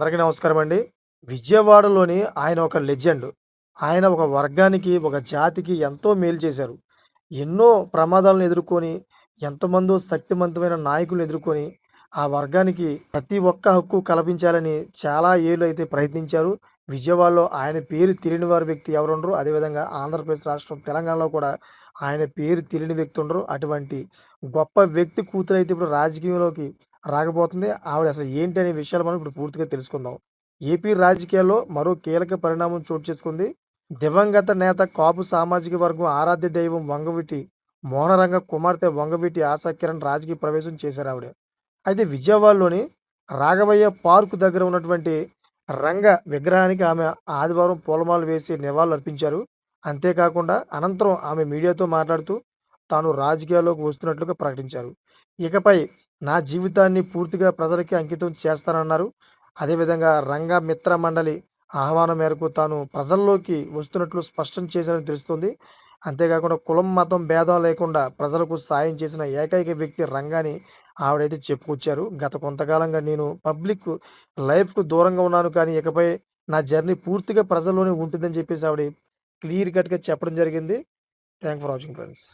అందరికీ నమస్కారం అండి. విజయవాడలోని ఆయన ఒక లెజెండ్. ఆయన ఒక వర్గానికి, ఒక జాతికి ఎంతో మేలు చేశారు. ఎన్నో ప్రమాదాలను ఎదుర్కొని, ఎంతమందో శక్తివంతమైన నాయకులను ఎదుర్కొని, ఆ వర్గానికి ప్రతి ఒక్క హక్కు కల్పించాలని చాలా ఏళ్ళు అయితే ప్రయత్నించారు. విజయవాడలో ఆయన పేరు తెలియని వారి వ్యక్తి ఎవరుండరు. అదేవిధంగా ఆంధ్రప్రదేశ్ రాష్ట్రం, తెలంగాణలో కూడా ఆయన పేరు తెలియని వ్యక్తి ఉండరు. అటువంటి గొప్ప వ్యక్తి కూతురైతే ఇప్పుడు రాజకీయంలోకి రాకపోతుంది. ఆవిడ అసలు ఏంటి అనే విషయాలు మనం ఇప్పుడు పూర్తిగా తెలుసుకుందాం. ఏపీ రాజకీయాల్లో మరో కీలక పరిణామం చోటు చేసుకుంది. దివంగత నేత కాపు సామాజిక వర్గం ఆరాధ్య దైవం వంగవీటి మోహనరంగ కుమార్తె వంగవీటి ఆశా రాజకీయ ప్రవేశం చేశారు ఆవిడ అయితే విజయవాడలోని రాఘవయ్య పార్క్ దగ్గర ఉన్నటువంటి రంగ విగ్రహానికి ఆమె ఆదివారం పూలమాలు వేసి నివాళులు అర్పించారు అంతేకాకుండా అనంతరం ఆమె మీడియాతో మాట్లాడుతూ తాను రాజకీయాల్లోకి వస్తున్నట్లుగా ప్రకటించారు. ఇకపై నా జీవితాన్ని పూర్తిగా ప్రజలకి అంకితం చేస్తానన్నారు. అదేవిధంగా రంగ మిత్ర మండలి ఆహ్వానం మేరకు తాను ప్రజల్లోకి వస్తున్నట్లు స్పష్టం చేశారని తెలుస్తుంది అంతేకాకుండా కులం, మతం భేదం లేకుండా ప్రజలకు సాయం చేసిన ఏకైక వ్యక్తి రంగాని ఆవిడైతే చెప్పుకొచ్చారు. గత కొంతకాలంగా నేను పబ్లిక్ లైఫ్‌కు దూరంగా ఉన్నాను కానీ ఇకపై నా జర్నీ పూర్తిగా ప్రజల్లోనే ఉంటుందని చెప్పేసి ఆవిడ క్లియర్ కట్‌గా చెప్పడం జరిగింది. Thank for watching friends.